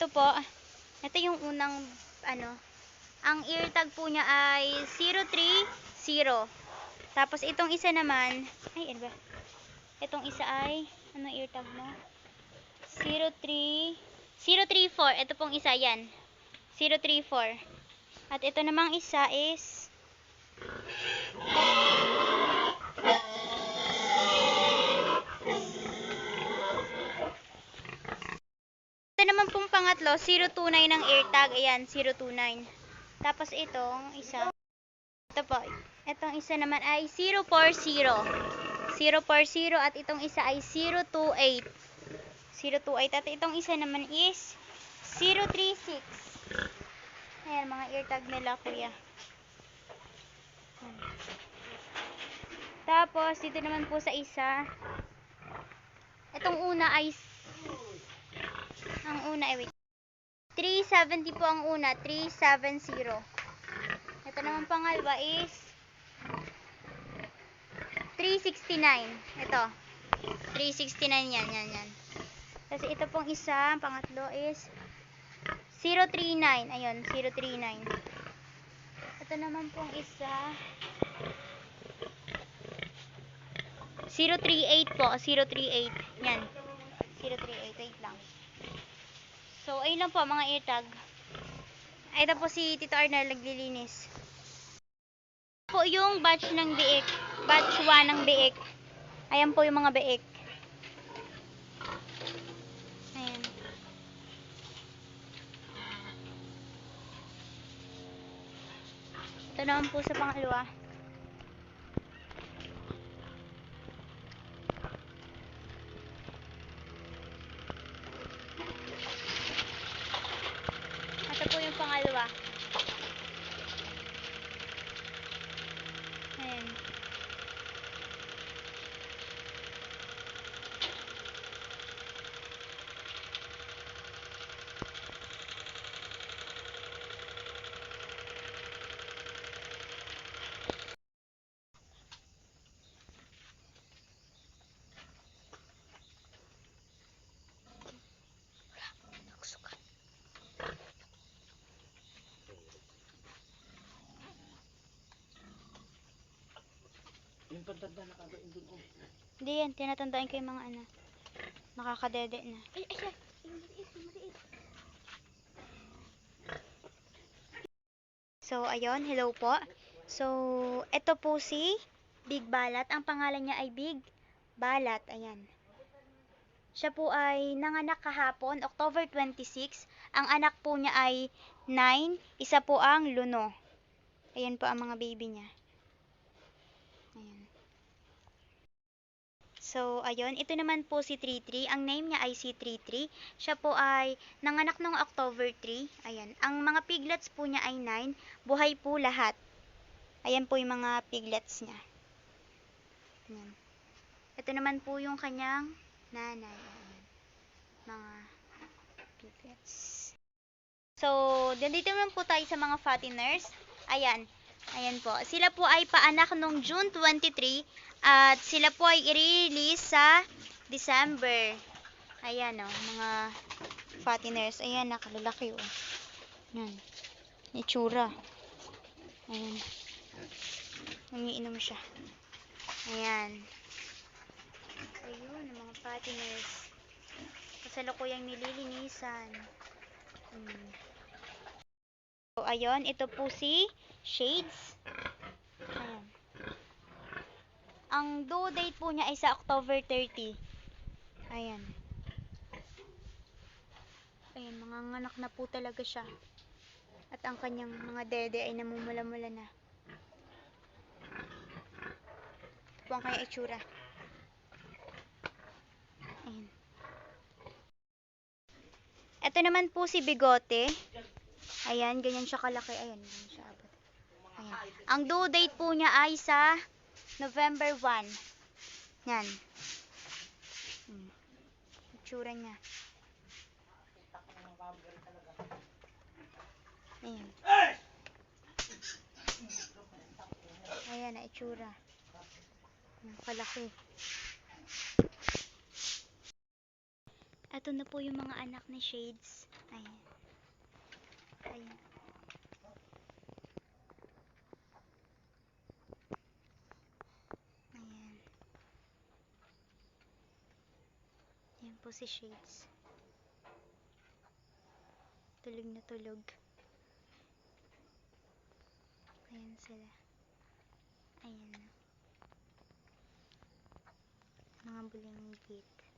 ito po, ito yung unang, ano, ang ear tag po niya ay 030. Tapos itong isa naman, ay ano ba? Itong isa ay, ano ear tag mo? 03, 034. Ito pong isa yan. 034. At ito namang isa is, ito naman pong pangatlo, 029 ng ear tag. Ayan, 029. Tapos itong isa, ito po, itong isa naman ay 040. 040 at itong isa ay 028. 028 at itong isa naman is 036. Ayan, mga ear tag nila, kuya. Tapos, dito naman po sa isa, itong una ay, ang una ay, wait, 370 po ang una, 370. Ito naman pangalawa is 369. Ito. 369 yan, yan, yan. Kasi ito pong isa, ang pangatlo is 039. Ayun, 039. Ito naman pong isa 038 po, 038. Yan. 038, wait lang. So, ayun lang po mga eartag. Ito po si Tito Arnel naglilinis. Po yung batch ng biik. Batch 1 ng biik. Ayan po yung mga biik. Ayan. Ito naman po sa pangalawa. Ito po yung pangalawa. Ayan. Nagsuka. Yung pagtanda na kagain dun, oh. Hindi yan, tinatandaan ko yung mga ano. Nakakadede na. Ay, ay, ay. So, ayun, hello po. So, ito po si Big Balat. Ang pangalan niya ay Big Balat. Ayan. Siya po ay nanganak kahapon, October 26. Ang anak po niya ay 9. Isa po ang Luno. Ayan po ang mga baby niya. Ayan. So, ayun. Ito naman po si 33. Ang name niya ay si 33. Siya po ay nanganak noong October 3. Ayan. Ang mga piglets po niya ay 9. Buhay po lahat. Ayan po yung mga piglets niya. Ayan. Ito naman po yung kanyang nanay. Ayan. Mga piglets. So, dito naman po tayo sa mga fatteners. Ayan. Ayan po. Sila po ay paanak noong June 23 at sila po ay i-release sa December. Ayan o, mga fatteners. Ayan, nakalalaki o. Ayan. Itsura. Ayan. Umiinom siya. Ayan. Ayun, mga fatteners. Kasalukuyang nililinisan. Hmm. So, ayun, ito po si Shades. Ayan. Ang due date po niya ay sa October 30. Ayan. Ayan, mga nganak na po talaga siya. At ang kanyang mga dede ay namumula-mula na. Ito ang kanyang itsura. Ayan. Ito naman po si Bigote. Ayan, ganyan siya kalaki. Ayan, ganyan siya abot. Ayan. Ang due date po niya ay sa November 1. Yan. Hmm. Itsura niya. Ayan. Ayan na itsura. Ang kalaki. Ito na po yung mga anak ni Shades. Ayan. Ayan. Ayan. Ayan po si Shades. Tulog na tulog. Ayan sila. Ayan na. Mga bulinggit.